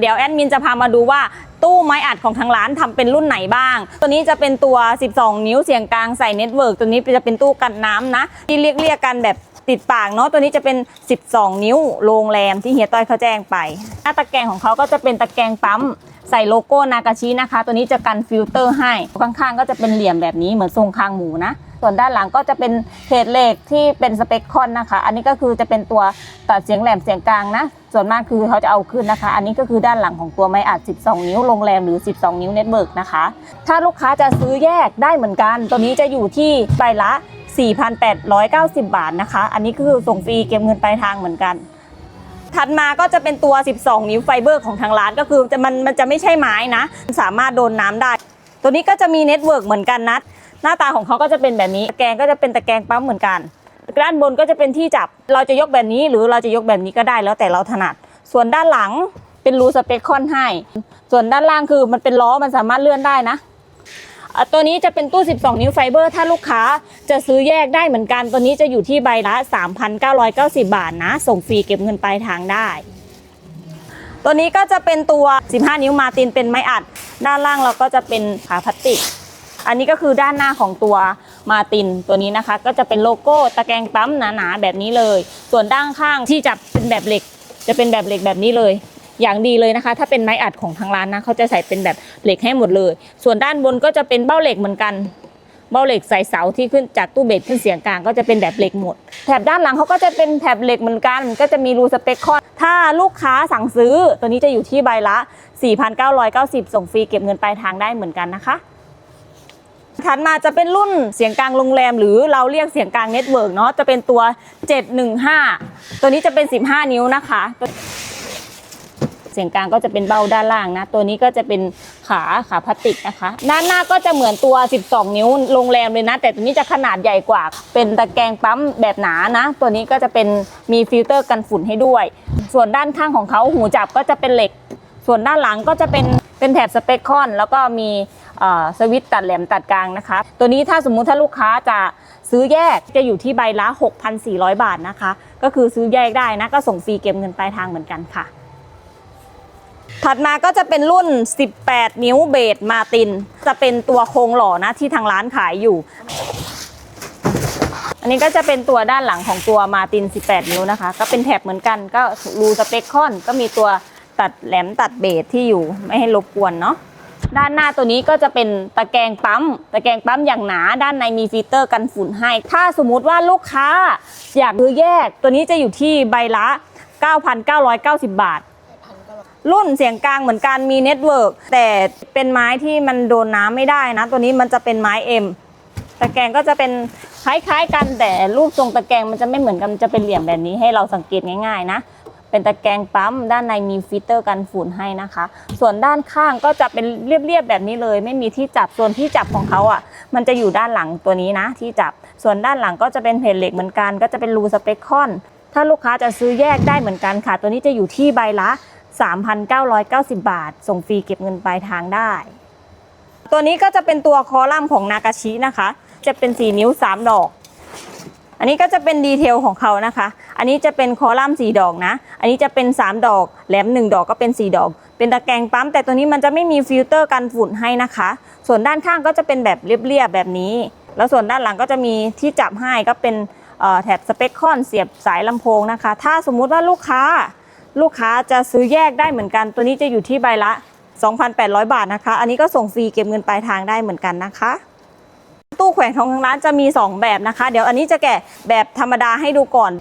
เดี๋ยวแอดมินจะพามาดูว่าตู้ไม้อัดของทางร้านทำเป็นรุ่นไหนบ้าง ตัวนี้จะเป็นตัว 12 นิ้วเสียงกลางใส่เน็ตเวิร์กตัวนี้จะเป็นตู้กันน้ำนะ ที่เรียกเรียกกันแบบติดปากเนาะตัวนี้จะเป็น 12 นิ้วโรงแรมที่เฮียต้อยเขาแจ้งไป หน้าตะแกรงของเขาก็จะเป็นตะแกรงปั๊มใส่โลโก้นากาชินะคะ ตัวนี้จะกันฟิลเตอร์ให้ข้างๆ ก็จะเป็นเหลี่ยมแบบนี้เหมือนทรงคางหมูนะ ส่วนด้านหลังก็จะเป็นเพจเหล็กที่เป็นสเปคคอนนะคะ อันนี้ก็คือจะเป็นตัวตัดเสียงแหลมเสียงกลางนะ ส่วนมากคือเขาจะเอาขึ้นนะคะ อันนี้ก็คือด้านหลังของตัวไม้อัด 12 นิ้วโรงแรมหรือ 12 นิ้วเน็ตเบิร์กนะคะ ถ้าลูกค้าจะซื้อแยกได้เหมือนกัน ตัวนี้จะอยู่ที่ใบละ 4,890 บาทนะคะ อันนี้คือส่งฟรีเก็บเงินปลายทางเหมือนกันถัดมาก็จะเป็นตัว 12 นิ้วไฟเบอร์ของทางร้านก็คือจะมันมันจะไม่ใช่ไม้นะ สามารถโดนน้ำได้ ตัวนี้ก็จะมีเน็ตเวิร์กเหมือนกันนะ หน้าตาของเขาก็จะเป็นแบบนี้ตะแกรงก็จะเป็นตะแกรงปั๊มเหมือนกันด้านบนก็จะเป็นที่จับ เราจะยกแบบนี้หรือเราจะยกแบบนี้ก็ได้แล้วแต่เราถนัด ส่วนด้านหลังเป็นรูสเปคคอนให้ ส่วนด้านล่างคือมันเป็นล้อมันสามารถเลื่อนได้นะอะตัวนี้จะเป็นตู้ 12 นิ้วไฟเบอร์ ถ้าลูกค้าจะซื้อแยกได้เหมือนกัน ตัวนี้จะอยู่ที่ใบละ 3,990 บาทนะ ส่งฟรีเก็บเงินปลายทางได้ ตัวนี้ก็จะเป็นตัว 15 นิ้วมาตินเป็นไม้อัด ด้านล่างเราก็จะเป็นขาพลาสติก อันนี้ก็คือด้านหน้าของตัวมาตินตัวนี้นะคะ ก็จะเป็นโลโก้ตะแกรงปั๊มหนาๆแบบนี้เลย ส่วนด้านข้างที่จับเป็นแบบเหล็ก จะเป็นแบบเหล็กแบบนี้เลย อย่างดีเลยนะคะ ถ้าเป็นไม้อัดของทางร้านนะเขาจะใส่เป็นแบบเหล็กให้หมดเลย ส่วนด้านบนก็จะเป็นเบ้าเหล็กเหมือนกันเบ้าเหล็กใส่เสาที่ขึ้นจากตู้เบสขึ้นเสียงกลางก็จะเป็นแบบเหล็กหมด แถบด้านหลังเขาก็จะเป็นแถบเหล็กเหมือนกัน ก็จะมีรูสเปคคอนถ้าลูกค้าสั่งซื้อ ตัวนี้จะอยู่ที่ใบละ 4,990 ส่งฟรีเก็บเงินปลายทางได้เหมือนกันนะคะ ถัดมาจะเป็นรุ่นเสียงกลางโรงแรม หรือเราเรียกเสียงกลางเน็ตเวิร์กเนาะจะเป็นตัว 715 ตัวนี้จะเป็น 15 นิ้วนะคะ เสียงกลางก็จะเป็นเบ้าด้านล่างนะ ตัวนี้ก็จะเป็นขาขาพลาสติกนะคะ ด้านหน้าก็จะเหมือนตัว 12 นิ้วโรงแรมเลยนะ แต่ตัวนี้จะขนาดใหญ่กว่า เป็นตะแกรงปั๊มแบบหนานะ ตัวนี้ก็จะเป็นมีฟิลเตอร์กันฝุ่นให้ด้วย ส่วนด้านข้างของเขาหูจับก็จะเป็นเหล็ก ส่วนด้านหลังก็จะเป็นเป็นแถบสเปคคอน แล้วก็มีสวิตตัดแหลมตัดกลางนะคะ ตัวนี้ถ้าสมมุติถ้าลูกค้าจะซื้อแยกจะอยู่ที่ใบละ 6,400 บาทนะคะ ก็คือซื้อแยกได้นะ ก็ส่งฟรีเก็บเงินปลายทางเหมือนกันค่ะ ถัดมาก็จะเป็นรุ่น 18 นิ้วเบสมาติน จะเป็นตัวโครงหล่อนะที่ทางร้านขายอยู่ อันนี้ก็จะเป็นตัวด้านหลังของตัวมาติน 18 นิ้วนะคะ ก็เป็นแถบเหมือนกัน ก็รูสเปคคอน ก็มีตัว ตัดแหลมตัดเบสที่อยู่ไม่ให้รบกวนเนาะด้านหน้าตัวนี้ก็จะเป็นตะแกรงปั๊ม ตะแกรงปั๊มอย่างหนา ด้านในมีฟิลเตอร์กันฝุ่นให้ ถ้าสมมุติว่าลูกค้าอยากซื้อแยก ตัวนี้จะอยู่ที่ใบละ 9,990 บาท รุ่นเสียงกลางเหมือนกันมีเน็ตเวิร์กแต่เป็นไม้ที่มันโดนน้ำไม่ได้นะ ตัวนี้มันจะเป็นไม้เอ็มตะแกรงก็จะเป็นคล้ายๆกันแต่รูปทรงตะแกรงมันจะไม่เหมือนกันจะเป็นเหลี่ยมแบบนี้ให้เราสังเกตง่าย ๆ นะ เป็นตะแกรงปั๊ม ด้านในมีฟิลเตอร์กันฝุ่นให้นะคะ ส่วนด้านข้างก็จะเป็นเรียบๆแบบนี้เลย ไม่มีที่จับส่วนที่จับของเขาอะ มันจะอยู่ด้านหลังตัวนี้นะ ที่จับส่วนด้านหลังก็จะเป็นเพจเหล็กเหมือนกัน ก็จะเป็นรูสเปคคอนถ้าลูกค้าจะซื้อแยกได้เหมือนกันค่ะ ตัวนี้จะอยู่ที่ใบละ 3,990 บาท ส่งฟรีเก็บเงินปลายทางได้ ตัวนี้ก็จะเป็นตัวคอลัมน์ของนากาชินะคะ จะเป็น 4 นิ้ว 3 ดอก อันนี้ก็จะเป็นดีเทลของเขานะคะ อันนี้จะเป็นคอลัมน์4ดอกนะ อันนี้จะเป็น 3 ดอก แหลม 1 ดอกก็เป็น 4 ดอก เป็นตะแกรงปั๊ม แต่ตัวนี้มันจะไม่มีฟิลเตอร์กันฝุ่นให้นะคะ ส่วนด้านข้างก็จะเป็นแบบเรียบๆแบบนี้ แล้วส่วนด้านหลังก็จะมีที่จับให้ก็เป็นแถบสเปคคอนเสียบสายลำโพงนะคะ ถ้าสมมุติว่าลูกค้าลูกค้าจะซื้อแยกได้เหมือนกัน ตัวนี้จะอยู่ที่ใบละ 2,800 บาทนะคะ อันนี้ก็ส่งฟรีเก็บเงินปลายทางได้เหมือนกันนะคะ ตู้แขวนของทางร้านจะมี 2 แบบนะคะ เดี๋ยวอันนี้จะแกะแบบธรรมดาให้ดูก่อน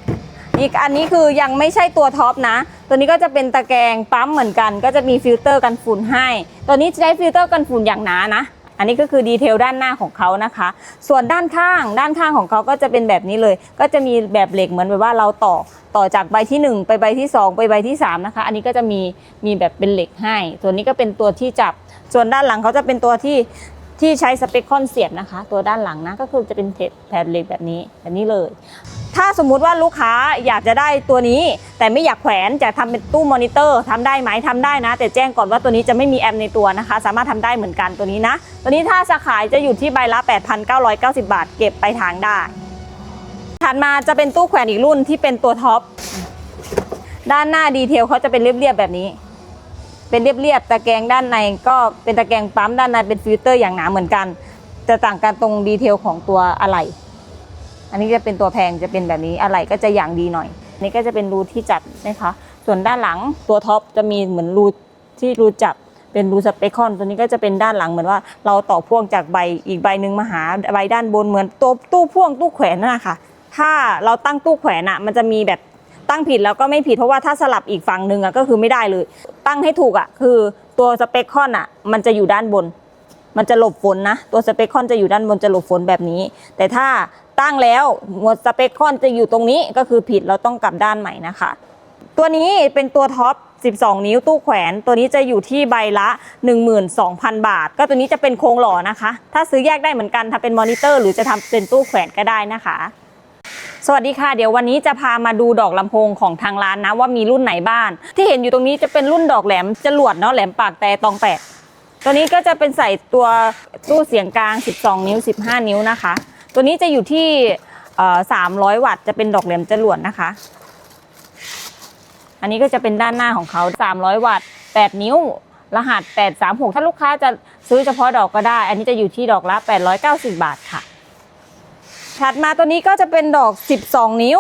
อีกอันนี้คือยังไม่ใช่ตัวท็อปนะ ตัวนี้ก็จะเป็นตะแกรงปั๊มเหมือนกัน ก็จะมีฟิลเตอร์กันฝุ่นให้ ตัวนี้จะใช้ฟิลเตอร์กันฝุ่นอย่างหนานะ อันนี้ก็คือดีเทลด้านหน้าของเขานะคะ ส่วนด้านข้าง ด้านข้างของเขาก็จะเป็นแบบนี้เลย ก็จะมีแบบเหล็กเหมือนแบบว่าเราต่อต่อจากใบที่ 1 ไปใบที่ 2 ไปใบที่3นะคะ อันนี้ก็จะมีมีแบบเป็นเหล็กให้ส่วนนี้ก็เป็นตัวที่จับ ส่วนด้านหลังเขาจะเป็นตัวที่ ที่ใช้สเปคคอนเสียบนะคะ ตัวด้านหลังนะก็คือจะเป็นแผ่นเหล็กแบบนี้แบบนี้เลย ถ้าสมมุติว่าลูกค้าอยากจะได้ตัวนี้ แต่ไม่อยากแขวนจะทำเป็นตู้มอนิเตอร์ทำได้ไหมทำได้นะ แต่แจ้งก่อนว่าตัวนี้จะไม่มีแอมในตัวนะคะ สามารถทำได้เหมือนกันตัวนี้นะ ตัวนี้ถ้าจะขายจะอยู่ที่ใบละ 8,990 บาท เก็บไปทางได้ถัดมาจะเป็นตู้แขวนอีกรุ่นที่เป็นตัวท็อปด้านหน้าดีเทลเขาจะเป็นเรียบๆแบบนี้ เป็นเรียบๆตะแกรงด้านในก็เป็นตะแกรงปั๊มด้านในเป็นฟิลเตอร์อย่างหนาเหมือนกัน จะต่างกันตรงดีเทลของตัวอะไหล่อันนี้จะเป็นตัวแพงจะเป็นแบบนี้อะไหล่ก็จะอย่างดีหน่อยอันนี่ก็จะเป็นรูที่จัดนะคะ ส่วนด้านหลังตัวท็อปจะมีเหมือนรูที่รูจับเป็นรูสเปคคอนตัวนี้ก็จะเป็นด้านหลังเหมือนว่าเราต่อพ่วงจากใบอีกใบหนึ่งมาหาใบด้านบนเหมือนตัวตู้พ่วงตู้แขวนนั่นแหละค่ะ ถ้าเราตั้งตู้แขวนอะมันจะมีแบบ ตั้งผิดแล้วก็ไม่ผิดเพราะว่าถ้าสลับอีกฝั่งหนึ่งอะก็คือไม่ได้เลย ตั้งให้ถูกอะคือตัวสเปคคอนอะมันจะอยู่ด้านบน มันจะหลบฝนนะ ตัวสเปคคอนจะอยู่ด้านบนจะหลบฝนแบบนี้ แต่ถ้าตั้งแล้วหมวดสเปคคอนจะอยู่ตรงนี้ก็คือผิดเราต้องกลับด้านใหม่นะคะ ตัวนี้เป็นตัวท็อป12 นิ้วตู้แขวน ตัวนี้จะอยู่ที่ใบละ 12,000 บาท ก็ตัวนี้จะเป็นโครงหล่อนะคะ ถ้าซื้อแยกได้เหมือนกันถ้าเป็นมอนิเตอร์ หรือจะทำเป็นตู้แขวนก็ได้นะคะ สวัสดีค่ะ เดี๋ยววันนี้จะพามาดูดอกลำโพงของทางร้านนะว่ามีรุ่นไหนบ้าง ที่เห็นอยู่ตรงนี้จะเป็นรุ่นดอกแหลมจรวดเนาะแหลมปากแต่ตองแปดตัวนี้ก็จะเป็นใส่ตัวตู้เสียงกลาง 12 นิ้ว 15 นิ้วนะคะ ตัวนี้จะอยู่ที่เอ่อ300วัตต์จะเป็นดอกแหลมจรวดนะคะ อันนี้ก็จะเป็นด้านหน้าของเขา 300 วัตต์ 8 นิ้ว รหัส 836 ถ้าลูกค้าจะซื้อเฉพาะดอกก็ได้ อันนี้จะอยู่ที่ดอกละ 890 บาทค่ะ ถัดมาตัวนี้ก็จะเป็นดอก 12 นิ้ว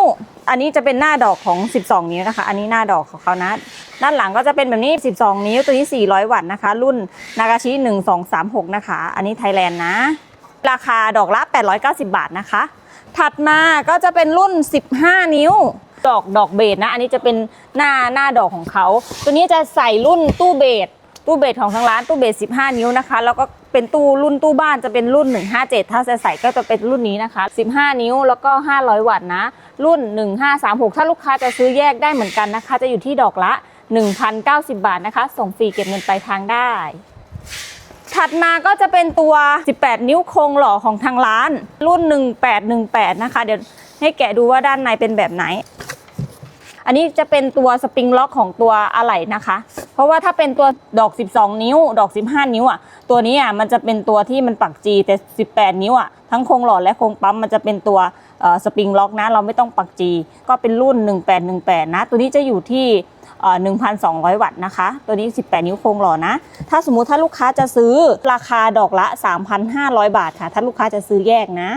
อันนี้จะเป็นหน้าดอกของ 12 นิ้วนะคะ อันนี้หน้าดอกของเขานะ ด้านหลังก็จะเป็นแบบนี้ 12 นิ้ว ตัวนี้ 400 วัตต์นะคะ รุ่นนากาชิ1236 นะคะ อันนี้ไทยแลนด์นะ ราคาดอกละ 890 บาทนะคะ ถัดมาก็จะเป็นรุ่น 15 นิ้ว ดอกดอกเบสนะ อันนี้จะเป็นหน้าหน้าดอกของเขา ตัวนี้จะใส่รุ่นตู้เบสตู้เบสของทางร้านตู้เบส 15 นิ้วนะคะ แล้วก็ เป็นตู้รุ่นตู้บ้านจะเป็นรุ่น 157 ถ้าจะใส่ก็จะเป็นรุ่นนี้นะคะ 15 นิ้วแล้วก็ 500 วัตต์นะ รุ่น 1536 ถ้าลูกค้าจะซื้อแยกได้เหมือนกันนะคะ จะอยู่ที่ดอกละ 1,090 บาทนะคะ ส่งฟรีเก็บเงินปลายทางได้ ถัดมาก็จะเป็นตัว 18 นิ้วโครงหล่อของทางร้าน รุ่น 1818 นะคะ เดี๋ยวให้แกะดูว่าด้านในเป็นแบบไหน อันนี้จะเป็นตัวสปริงล็อกของตัวอะไหล่นะคะ เพราะว่าถ้าเป็นตัวดอก 12 นิ้ว ดอก 15 นิ้วอะ ตัวนี้อะมันจะเป็นตัวที่มันปักจีแต่ 18 นิ้วอะทั้งโครงหล่อและโครงปั๊มมันจะเป็นตัวสปริงล็อกนะ เราไม่ต้องปักจี ก็เป็นรุ่น 1818 นะ ตัวนี้จะอยู่ที่เอ่อ1,200 วัตต์นะคะ ตัวนี้ 18 นิ้วโครงหล่อนะ ถ้าสมมุติถ้าลูกค้าจะซื้อราคาดอกละ 3,500 บาทค่ะ ถ้าลูกค้าจะซื้อแยกนะ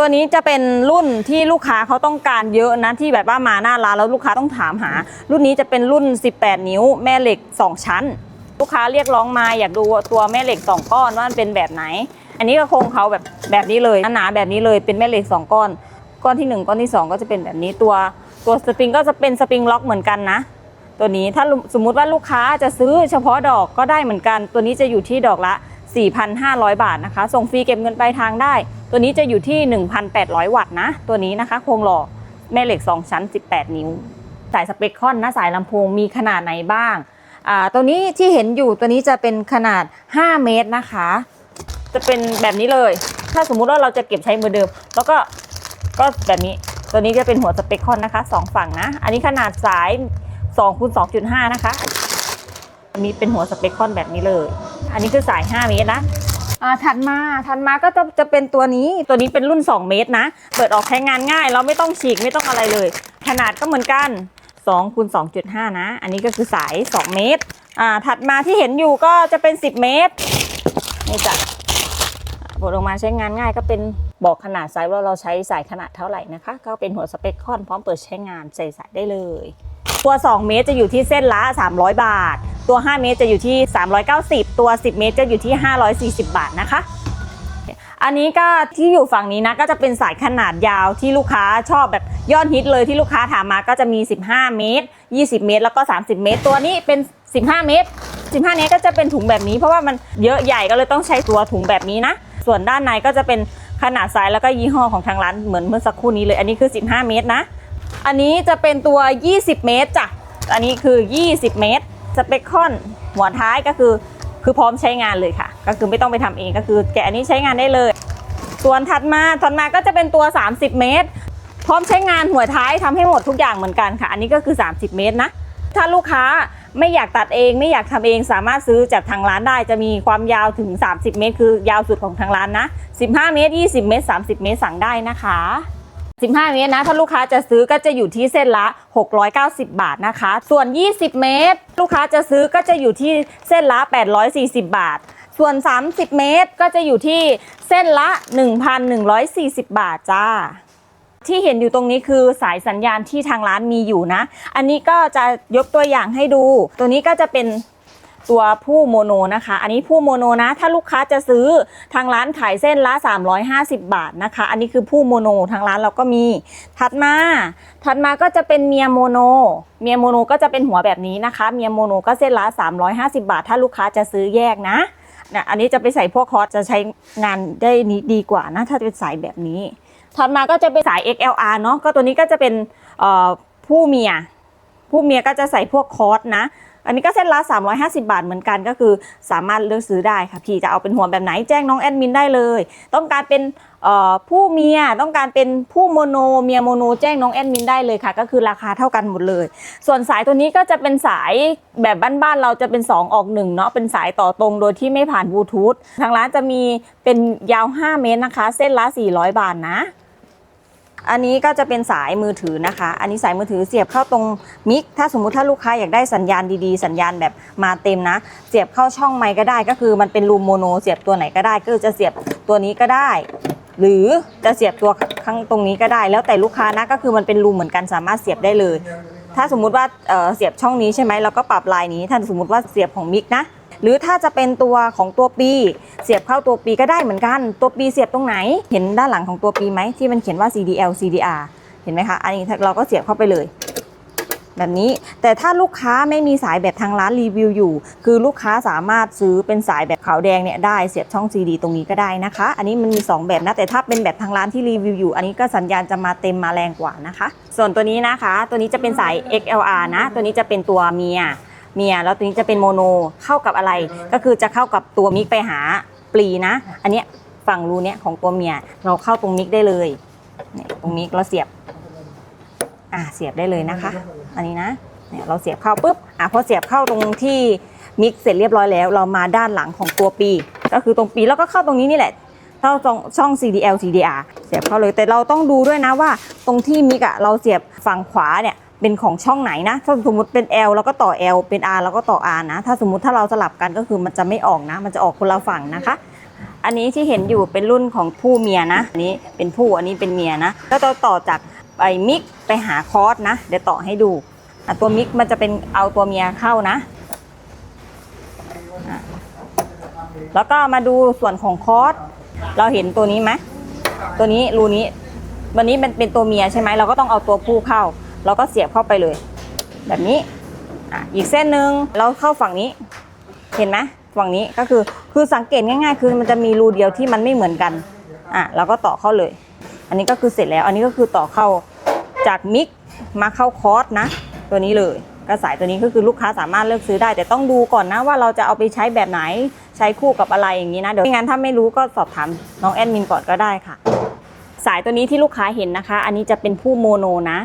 ตัวนี้จะเป็นรุ่นที่ลูกค้าเขาต้องการเยอะนะที่แบบว่ามาหน้าร้านแล้วลูกค้าต้องถามหา รุ่นนี้จะเป็นรุ่น 18 นิ้วแม่เหล็ก 2 ชั้น ลูกค้าเรียกร้องมาอยากดูตัวแม่เหล็ก 2 ก้อนว่ามันเป็นแบบไหน อันนี้ก็คงเขาแบบแบบนี้เลยหนาแบบนี้เลยเป็นแม่เหล็ก 2 ก้อน ก้อนที่ 1 ก้อนที่ 2 ก็จะเป็นแบบนี้ตัวตัวสปริงก็จะเป็นสปริงล็อกเหมือนกันนะตัวนี้ถ้าสมมุติว่าลูกค้าจะซื้อเฉพาะดอกก็ได้เหมือนกัน ตัวนี้จะอยู่ที่ดอกละ 4,500 บาทนะคะ ส่งฟรีเก็บเงินปลายทางได้ ตัวนี้จะอยู่ที่ 1,800 วัตต์นะ ตัวนี้นะคะ โครงหล่อแม่เหล็ก 2 ชั้น 18 นิ้ว สายสเปคคอนนะสายลำโพงมีขนาดไหนบ้าง อ่า ตัวนี้ที่เห็นอยู่ตัวนี้จะเป็นขนาด 5 เมตรนะคะ จะเป็นแบบนี้เลย ถ้าสมมุติว่าเราจะเก็บใช้เหมือนเดิม แล้วก็ก็แบบนี้ ตัวนี้จะเป็นหัวสเปคคอนนะคะสองฝั่งนะ อันนี้ขนาดสาย2คูณ2.5 นะคะอันนี้เป็นหัวสเปคคอนแบบนี้เลย อันนี้คือสาย 5 เมตรนะ อ่าถัดมาถัดมาก็จะจะเป็นตัวนี้ตัวนี้เป็นรุ่น 2 เมตรนะ เปิดออกใช้งานง่าย เราไม่ต้องฉีกไม่ต้องอะไรเลย ขนาดก็เหมือนกัน2คูณ2.5 นะ อันนี้ก็คือสาย 2 เมตรอ่าถัดมาที่เห็นอยู่ก็จะเป็น 10 เมตรนี่จ้ะบดออกมาใช้งานง่ายก็เป็นบอกขนาดไซส์ว่าเราใช้สายขนาดเท่าไหร่นะคะ ก็เป็นหัวสเปคคอนพร้อมเปิดใช้งานใส่สายได้เลย ตัว 2 เมตรจะอยู่ที่เส้นละ 300 บาท ตัว 5 เมตรจะอยู่ที่ 390 ตัว 10 เมตรจะอยู่ที่ 540 บาทนะคะ อันนี้ก็ที่อยู่ฝั่งนี้นะก็จะเป็นสายขนาดยาวที่ลูกค้าชอบแบบยอดฮิตเลยที่ลูกค้าถามมาก็จะมี 15 เมตร 20 เมตร แล้วก็ 30 เมตร ตัวนี้เป็น 15 เมตร 15 เมตรก็จะเป็นถุงแบบนี้เพราะว่ามันเยอะใหญ่ก็เลยต้องใช้ตัวถุงแบบนี้นะ ส่วนด้านในก็จะเป็นขนาดไซส์แล้วก็ยี่ห้อของทางร้านเหมือนเมื่อสักครู่นี้เลย อันนี้คือ 15 เมตรนะ อันนี้จะเป็นตัว 20 เมตรจ้ะ อันนี้คือ 20 เมตร สเปคคอนหัวท้ายก็คือคือพร้อมใช้งานเลยค่ะ ก็คือไม่ต้องไปทำเองก็คือแกะอันนี้ใช้งานได้เลย ส่วนถัดมาถัดมาก็จะเป็นตัว 30 เมตร พร้อมใช้งานหัวท้ายทำให้หมดทุกอย่างเหมือนกันค่ะ อันนี้ก็คือ 30 เมตรนะถ้าลูกค้าไม่อยากตัดเองไม่อยากทำเองสามารถซื้อจากทางร้านได้จะมีความยาวถึง 30 เมตร คือยาวสุดของทางร้านนะ 15 เมตร 20 เมตร 30 เมตรสั่งได้นะคะ 15 เมตรนะถ้าลูกค้าจะซื้อก็จะอยู่ที่เส้นละ 690 บาทนะคะ ส่วน 20 เมตร ลูกค้าจะซื้อก็จะอยู่ที่เส้นละ 840 บาท ส่วน 30 เมตรก็จะอยู่ที่เส้นละ 1,140 บาทจ้าที่เห็นอยู่ตรงนี้คือสายสัญญาณที่ทางร้านมีอยู่นะ อันนี้ก็จะยกตัวอย่างให้ดู ตัวนี้ก็จะเป็น ตัวผู้โมโนนะคะ อันนี้ผู้โมโนนะ ถ้าลูกค้าจะซื้อทางร้านขายเส้นละ 350 บาทนะคะ อันนี้คือผู้โมโนทางร้านเราก็มี ถัดมา ถัดมาก็จะเป็นเมียโมโน เมียโมโนก็จะเป็นหัวแบบนี้นะคะ เมียโมโนก็เส้นละ 350 บาท ถ้าลูกค้าจะซื้อแยกนะเนี่ยอันนี้จะไปใส่พวกคอร์สจะใช้งานได้นี้ดีกว่านะ ถ้าเป็นสายแบบนี้ ถัดมาก็จะเป็นสาย XLR เนาะ ก็ตัวนี้ก็จะเป็นผู้เมีย ผู้เมียก็จะใส่พวกคอร์สนะ อันนี้ก็เส้นละ 350 บาทเหมือนกันก็คือสามารถเลือกซื้อได้ค่ะพี่จะเอาเป็นหัวแบบไหนแจ้งน้องแอดมินได้เลย ต้องการเป็นผู้เมียต้องการเป็นผู้โมโนเมียโมโนแจ้งน้องแอดมินได้เลยค่ะ ก็คือราคาเท่ากันหมดเลย ส่วนสายตัวนี้ก็จะเป็นสายแบบบ้านๆเราจะเป็น 2 ออก1เนาะเป็นสายต่อตรงโดยที่ไม่ผ่านบลูทูธทางร้านจะมีเป็นยาว 5 เมตรนะคะ เส้นละ 400 บาทนะ อันนี้ก็จะเป็นสายมือถือนะคะ อันนี้สายมือถือเสียบเข้าตรงมิก ถ้าสมมุติถ้าลูกค้าอยากได้สัญญาณดีๆ สัญญาณแบบมาเต็มนะ เสียบเข้าช่องไมค์ก็ได้ ก็คือมันเป็นรูมโมโน เสียบตัวไหนก็ได้ ก็จะเสียบตัวนี้ก็ได้ หรือจะเสียบตัวข้างตรงนี้ก็ได้ แล้วแต่ลูกค้านะ ก็คือมันเป็นรูมเหมือนกันสามารถเสียบได้เลย ถ้าสมมุติว่าเอ่อเสียบช่องนี้ใช่ไหมเราก็ปรับลายนี้ ถ้าสมมุติว่าเสียบของมิกนะ หรือถ้าจะเป็นตัวของตัวปี เสียบเข้าตัวปีก็ได้เหมือนกัน ตัวปีเสียบตรงไหน เห็นด้านหลังของตัวปีไหมที่มันเขียนว่า CDL CDR เห็นไหมคะ อันนี้เราก็เสียบเข้าไปเลยแบบนี้แต่ถ้าลูกค้าไม่มีสายแบบทางร้านรีวิวอยู่ คือลูกค้าสามารถซื้อเป็นสายแบบขาวแดงเนี่ยได้เสียบช่อง CD ตรงนี้ก็ได้นะคะ อันนี้มันมี 2 แบบนะแต่ถ้าเป็นแบบทางร้านที่รีวิวอยู่ อันนี้ก็สัญญาณจะมาเต็มมาแรงกว่านะคะ ส่วนตัวนี้นะคะ ตัวนี้จะเป็นสาย XLR นะ ตัวนี้จะเป็นตัวเมีย เมีย แล้วตัวนี้จะเป็นโมโนเข้ากับอะไร ก็คือจะเข้ากับตัวมิกไปหาปลีนะ อันเนี้ยฝั่งรูเนี้ยของตัวเมียเราเข้าตรงมิกได้เลยเนี่ยตรงมิกเราเสียบอะเสียบได้เลยนะคะ อันนี้นะเนี่ยเราเสียบเข้าปุ๊บอะพอเสียบเข้าตรงที่มิกเสร็จเรียบร้อยแล้ว เรามาด้านหลังของตัวปี ก็คือตรงปีแล้วก็เข้าตรงนี้นี่แหละเข้าตรงช่อง CDL CDR เสียบเข้าเลยแต่เราต้องดูด้วยนะว่า ตรงที่มิกอะเราเสียบฝั่งขวาเนี่ย เป็นของช่องไหนนะ ถ้าสมมติเป็น L แล้วก็ต่อ L เป็น R แล้วก็ต่อ R นะ ถ้าสมมติถ้าเราสลับกันก็คือมันจะไม่ออกนะ มันจะออกคนละฝั่งนะคะ อันนี้ที่เห็นอยู่เป็นรุ่นของผู้เมียนะ อันนี้เป็นผู้ อันนี้เป็นเมียนะ แล้วเราต่อจากไอ้มิกไปหาคอร์สนะ เดี๋ยวต่อให้ดู ตัวมิกมันจะเป็นเอาตัวเมียเข้านะอะแล้วก็มาดูส่วนของคอร์สเราเห็นตัวนี้ไหม ตัวนี้รูนี้ วันนี้มันเป็นตัวเมียใช่ไหม เราก็ต้องเอาตัวผู้เข้า เราก็เสียบเข้าไปเลย แบบนี้อะอีกเส้นหนึ่งเราเข้าฝั่งนี้ เห็นไหมฝั่งนี้ก็คือคือสังเกตง่ายๆ คือมันจะมีรูเดียวที่มันไม่เหมือนกันอะเราก็ต่อเข้าเลย อันนี้ก็คือเสร็จแล้ว อันนี้ก็คือต่อเข้าจากมิกมาเข้าคอร์สนะ ตัวนี้เลยก็สายตัวนี้ก็คือลูกค้าสามารถเลือกซื้อได้ แต่ต้องดูก่อนนะว่าเราจะเอาไปใช้แบบไหนใช้คู่กับอะไรอย่างนี้นะเดี๋ยวไม่งั้นถ้าไม่รู้ก็สอบถามน้องแอดมินก่อนก็ได้ค่ะ สายตัวนี้ที่ลูกค้าเห็นนะคะ อันนี้จะเป็นผู้โมโนนะ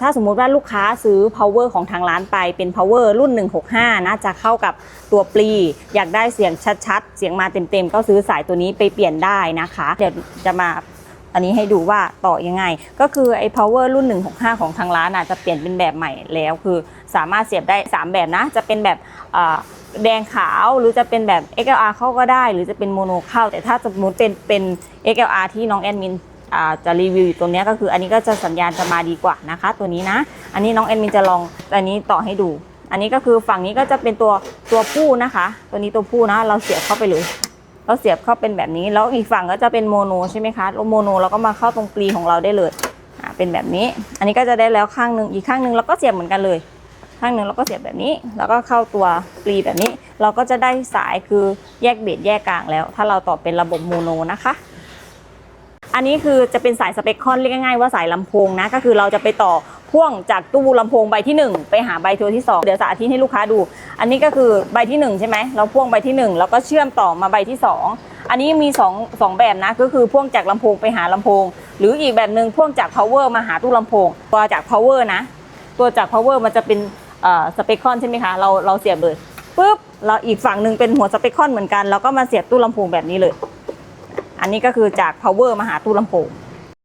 ถ้าสมมุติว่าลูกค้าซื้อ power ของทางร้านไปเป็น power รุ่น 165 นะ จะเข้ากับตัวปลี อยากได้เสียงชัดๆ เสียงมาเต็มๆ ก็ซื้อสายตัวนี้ไปเปลี่ยนได้นะคะ เดี๋ยวจะมาอันนี้ให้ดูว่าต่อยังไง ก็คือไอ้ power รุ่น 165 ของทางร้านอะจะเปลี่ยนเป็นแบบใหม่แล้ว คือสามารถเสียบได้ 3 แบบนะ จะเป็นแบบแดงขาวหรือจะเป็นแบบ XLR เข้าก็ได้ หรือจะเป็นโมโนเข้า แต่ถ้าสมมติเป็นเป็น XLR ที่น้องแอดมิน จะรีวิวอยู่ตรงนี้ก็คืออันนี้ก็จะสัญญาณจะมาดีกว่านะคะ ตัวนี้นะ อันนี้น้องแอดมินจะลองอันนี้ต่อให้ดู อันนี้ก็คือฝั่งนี้ก็จะเป็นตัวตัวผู้นะคะ ตัวนี้ตัวผู้นะ เราเสียบเข้าไปเลย เราเสียบเข้าเป็นแบบนี้ แล้วอีกฝั่งก็จะเป็นโมโนใช่ไหมคะโมโนเราก็มาเข้าตรงปลีของเราได้เลยอ่าเป็นแบบนี้ อันนี้ก็จะได้แล้วข้างหนึ่งอีกข้างหนึ่งเราก็เสียบเหมือนกันเลย ข้างหนึ่งเราก็เสียบแบบนี้ แล้วก็เข้าตัวปลีแบบนี้ เราก็จะได้สายคือแยกเบสแยกกลางแล้ว ถ้าเราต่อเป็นระบบโมโนนะคะ อันนี้คือจะเป็นสายสเปคคอนเรียกง่ายๆว่าสายลำโพงนะก็คือเราจะไปต่อพ่วงจากตู้ลำโพงใบที่ 1 ไปหาใบตัวที่ 2 เดี๋ยวสาธิตให้ลูกค้าดู อันนี้ก็คือใบที่ 1 ใช่ไหมเราพ่วงใบที่ 1 แล้วก็เชื่อมต่อมาใบที่ 2 อันนี้มี2 2แบบนะก็คือพ่วงจากลำโพงไปหาลำโพง หรืออีกแบบหนึ่งพ่วงจาก power มาหาตู้ลำโพงตัวจาก power นะ ตัวจาก power มันจะเป็นสเปคคอนใช่ไหมคะเราเราเสียบเลยปุ๊บเราอีกฝั่งหนึ่งเป็นหัวสเปคคอนเหมือนกันเราก็มาเสียบตู้ลำโพงแบบนี้เลย อันนี้ก็คือจาก power มาหาตู้ลำโพง